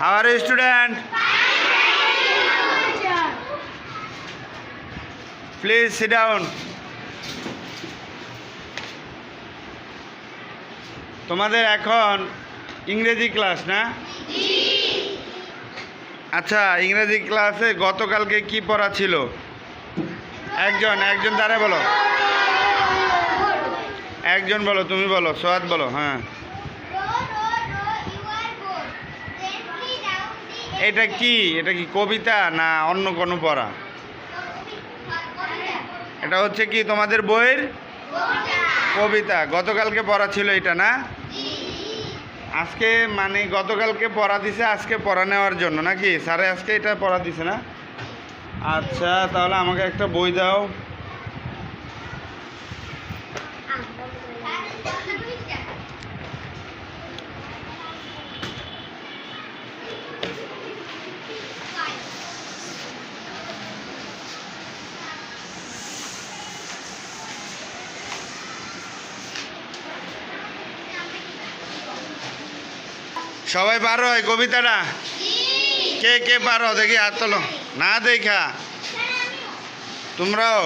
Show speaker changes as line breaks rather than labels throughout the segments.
How are you, student? Please sit down. তোমাদের এখন ইংরেজি ক্লাস না আচ্ছা ইংরেজি ক্লাসে গতকালকে কি পড়া ছিল একজন একজন দ্বারা বলো একজন বলো তুমি বলো সোয়াদ বলো হ্যাঁ এটা কি? এটা কি কবিতা না অন্য কোনো পড়া? এটা হচ্ছে কি তোমাদের বইয়ের? কবিতা। গতকালকে পড়া ছিল এটা না? আজকে মানে গতকালকে পড়া দিছে, আজকে পড়া নেওয়ার জন্য নাকি? স্যারে আজকে এটা পড়া দিছে না? আচ্ছা তাহলে আমাকে একটা বই দাও। সবাই পারো এই কবিতাটা? কে কে পারো? দেখি হাত তোলো। না দেখা। তোমরাও?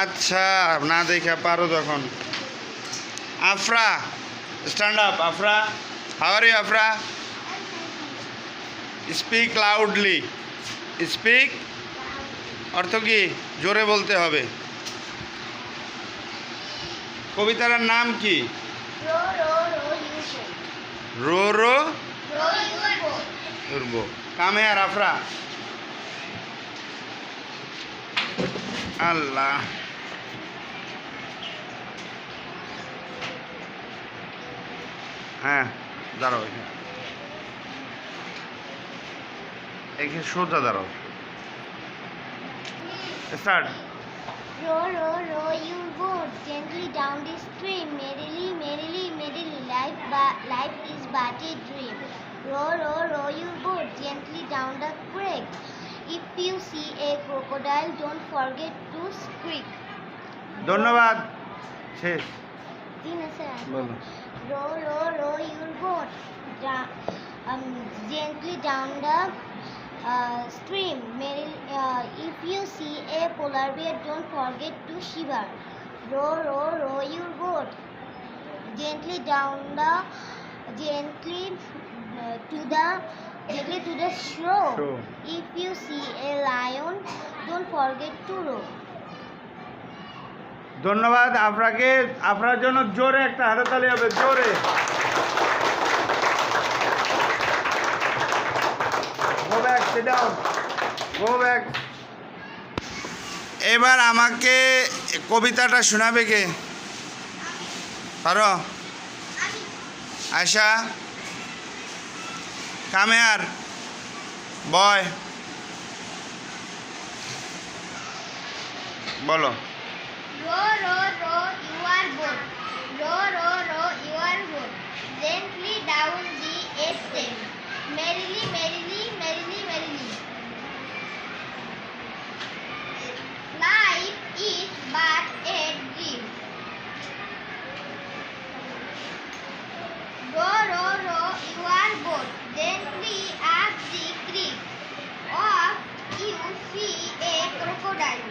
আচ্ছা না দেখা, পারো তখন। Afra stand up Afra. How are you Afra? Speak loudly speak অর্থ কি? জোরে বলতে হবে। কবিতাটার নাম কি? Rho rho. উর্বো কামে আর আফরা। আল্লাহ। হ্যাঁ দাঁড়াও এখানে। এখানে সোজা দাঁড়াও। Start.
Row, row, row your boat gently down the stream. Merrily, merrily, merrily, life, life is but a dream. Row, row, row your boat gently down the creek. If you see a crocodile, don't forget to squeak.
ধন্যবাদ শেষ
তিন আছে row your boat da- um, gently down the uh, stream. Uh, if you see a polar bear, don't forget to shiver. Row, row, row your boat gently down the gently uh, to the gently to the shore. If you see a lion, don't forget to row.
ধন্যবাদ আপনাকে আপনার জন্য জোরে একটা হাততালি হবে জোরে এবার আমাকে কবিতাটা শোনাবে কে? পারো আশা কামে আর বয়। বলো।
The stream. Merrily, merrily, merrily, merrily. Life is but a dream. Row, row, row your boat. Gently up the creek. Off you see a crocodile.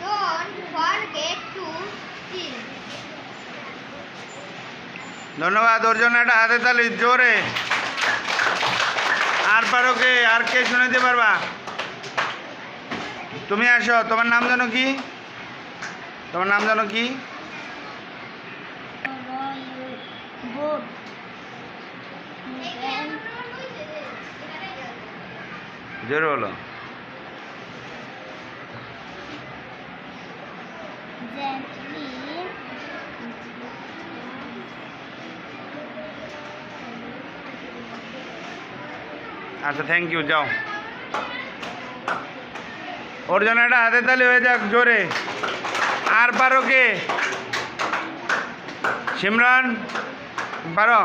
Don't forget to swim.
ধন্যবাদ ওর জন্য একটা হাতে তালি জোরে আর পারো কে আর কে শুনাইতে পারবা? তুমি আসো, তোমার নাম জানো কি? তোমার নাম জানো কি?
boat.
হলো
Gently.
আচ্ছা থ্যাংক ইউ যাও। ওর জন্য একটা হাতে তালি হয়ে যাক, জোরে। আর পারো কে? সিমরান, পারো?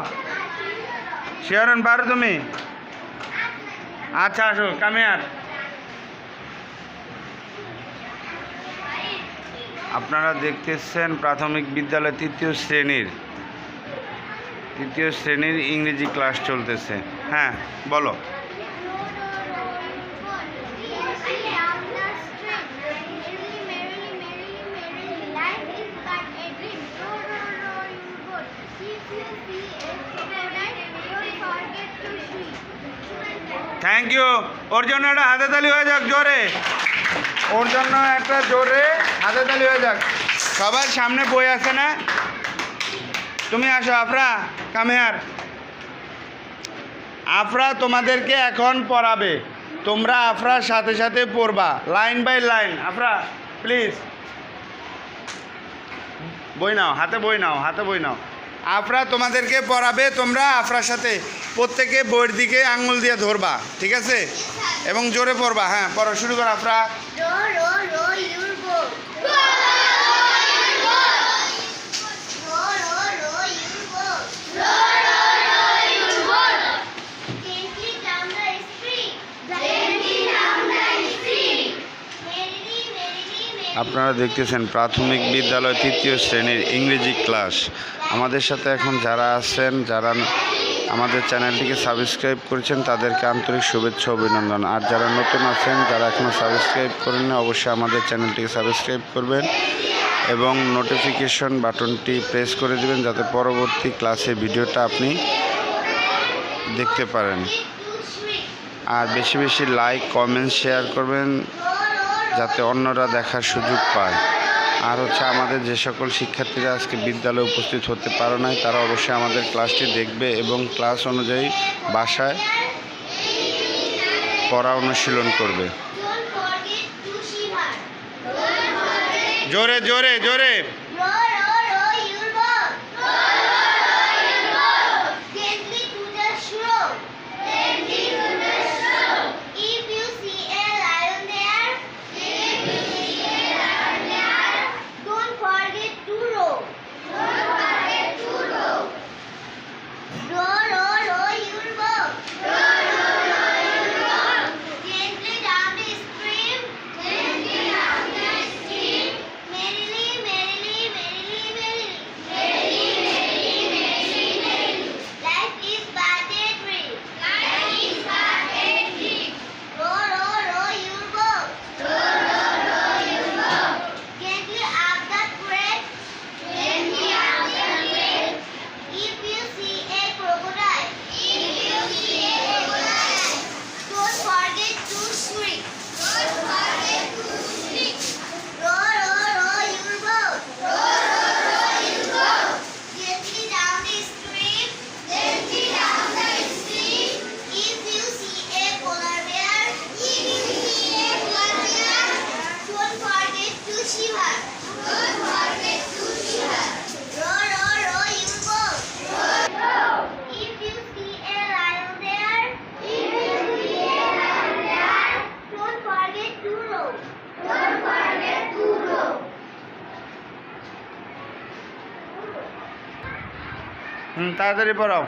শিয়ারন, পারো তুমি? আচ্ছা আসো কামে আর আপনারা দেখতেছেন প্রাথমিক বিদ্যালয় তৃতীয় শ্রেণির। তৃতীয় শ্রেণির ইংরেজি ক্লাস চলতেছে। হ্যাঁ বলো। থ্যাংক ইউ ওর জন্য একটা হাতে তালি হয়ে যাক জোরে। ওর জন্য একটা জোরে হাতে তালি হয়ে যাক। সবার সামনে বই আছে না? তুমি আসো আফরা কামেয়ার আফরা তোমাদেরকে এখন পড়াবে। তোমরা আফরার সাথে সাথে পড়বা line by line Afra please বই নাও হাতে বই নাও হাতে বই নাও। আফরা তোমাদেরকে পড়াবে, তোমরা আফরার সাথে প্রত্যেকে বইয়ের দিকে আঙুল দিয়ে ধরবা, ঠিক আছে? এবং জোরে পড়বা হ্যাঁ পড়া, শুরু কর Afra
Row, row, row your boat. Row, row, row your boat. Gently down the stream. Merrily, merrily, merrily.
আপনারা দেখতেছেন প্রাথমিক বিদ্যালয় তৃতীয় শ্রেণির ইংরেজি ক্লাস। আমাদের সাথে এখন যারা আছেন, যারা আমাদের চ্যানেলটিকে সাবস্ক্রাইব করেছেন, তাদেরকে আন্তরিক শুভেচ্ছা, অভিনন্দন। আর যারা নতুন আছেন, যারা এখনও সাবস্ক্রাইব করেন অবশ্যই আমাদের চ্যানেলটিকে সাবস্ক্রাইব করবেন এবং নোটিফিকেশন বাটনটি প্রেস করে দিবেন, যাতে পরবর্তী ক্লাসে ভিডিওটা আপনি দেখতে পারেন। আর বেশি বেশি লাইক কমেন্ট শেয়ার করবেন। যাতে অন্যরা দেখার সুযোগ পায় আর হচ্ছে আমাদের যে সকল শিক্ষার্থীরা আজকে বিদ্যালয়ে উপস্থিত হতে পারো নাই, তারা অবশ্যই আমাদের ক্লাসটি দেখবে এবং ক্লাস অনুযায়ী বাসায় পড়া অনুশীলন করবে. জোরে জোরে জোরে
Row, row, row your boat. Gently to the shore. If you see a lion there, don't forget to row. Row, row, row your boat. Gently down the stream. Merrily, merrily, merrily, merrily. Life is but a dream. Row, row, row your boat. Gently up the creek. If you see a crocodile, don't forget to shriek. Row, row, row your boat. Gently down the stream. If you see a polar bear, don't forget to shiver. Row, row, row your boat. If you see a lion there, don't forget to row.
হুম তাড়াতাড়ি পড়াও।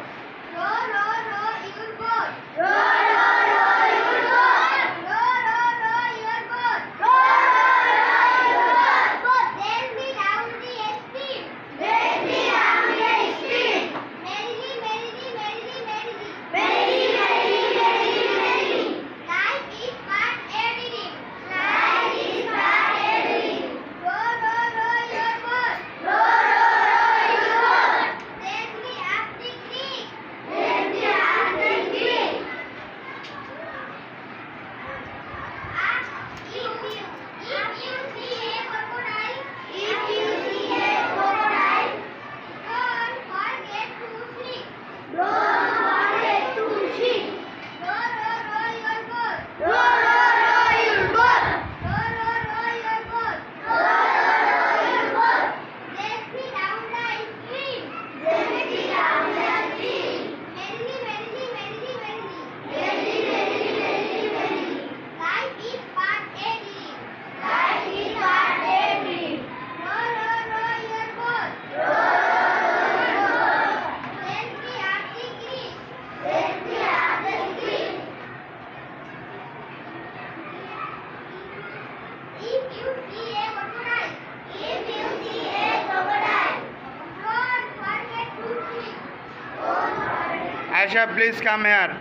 Aisha, please come here.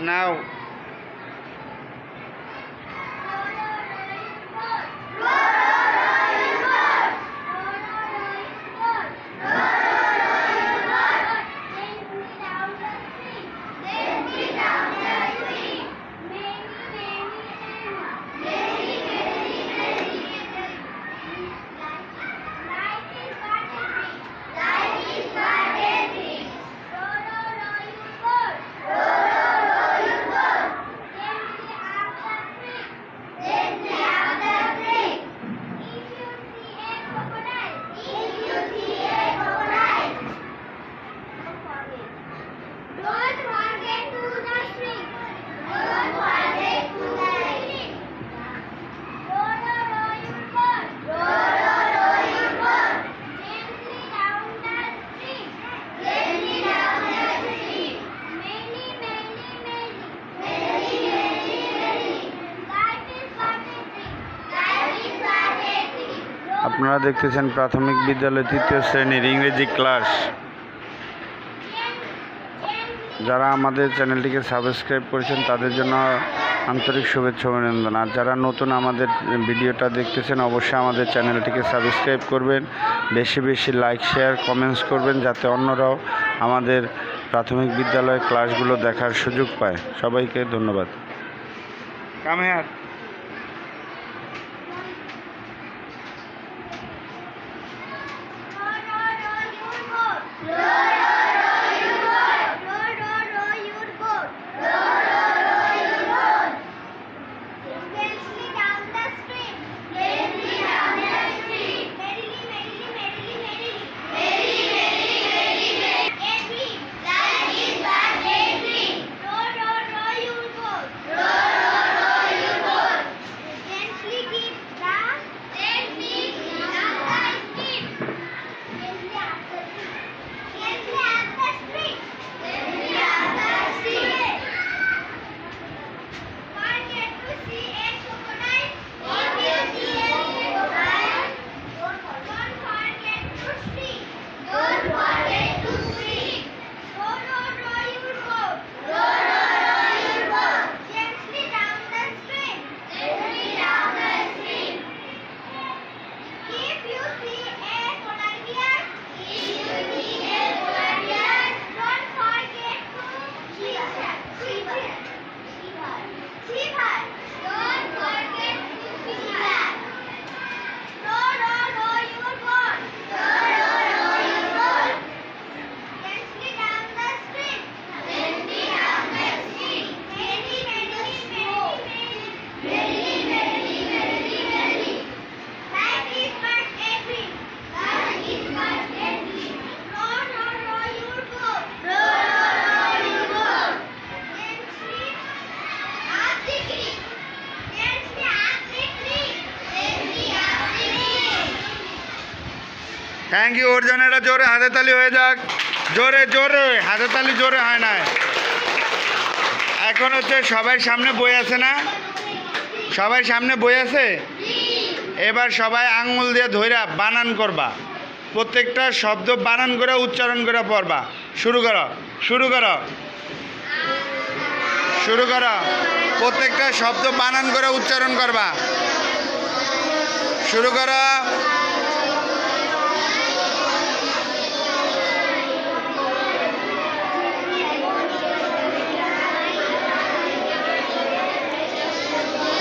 Now. আপনারা দেখতেছেন প্রাথমিক বিদ্যালয় তৃতীয় শ্রেণির ইংরেজি class. যারা আমাদের চ্যানেলটিকে সাবস্ক্রাইব করেছেন, তাদের জন্য আন্তরিক শুভেচ্ছা অভিনন্দন। আর যারা নতুন আমাদের ভিডিওটা দেখতেছেন, অবশ্যই আমাদের চ্যানেলটিকে সাবস্ক্রাইব করবেন। বেশি বেশি লাইক, শেয়ার, কমেন্টস করবেন, যাতে অন্যরাও আমাদের প্রাথমিক বিদ্যালয়ের ক্লাসগুলো দেখার সুযোগ পায়। সবাইকে ধন্যবাদ। কাম থ্যাংক ইউ ওর জন্য এটা জোরে হাতে তালি হয়ে যাক। জোরে জোরে। হাতে তালি জোরে হয় না এখন হচ্ছে সবাই সামনে বই আছে না? সবাই সামনে বই আছে? এবার সবাই আঙুল দিয়ে ধইরা বানান করবা। প্রত্যেকটা শব্দ বানান করে উচ্চারণ করে পড়বা। শুরু করো শুরু করো। শুরু করো। প্রত্যেকটা শব্দ বানান করে উচ্চারণ করবা। শুরু করো।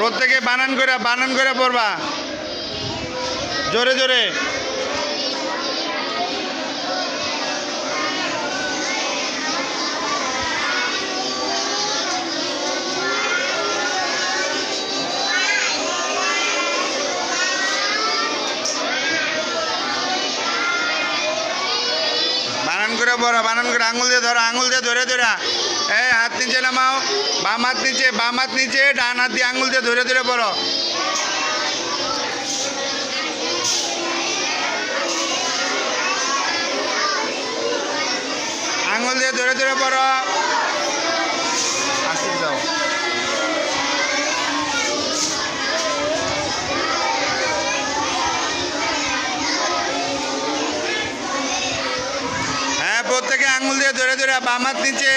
প্রত্যেকে বানান করে বানান করে পড়বা। জোরে জোরে। বানান করে পড়ো, বানান করে আঙুল দিয়ে ধরো, আঙুল দিয়ে ধরে ধরে। এই হাত নিচে নামাও, বাম হাত নিচে, বাম হাত নিচে, ডান হাত দিয়ে আঙুল দিয়ে ধরে ধরে পড়ো। আঙুল দিয়ে ধরে ধরে পড়ো। যাও প্রত্যেকে আঙুল দিয়ে ধরে ধরে বাম হাত নিচে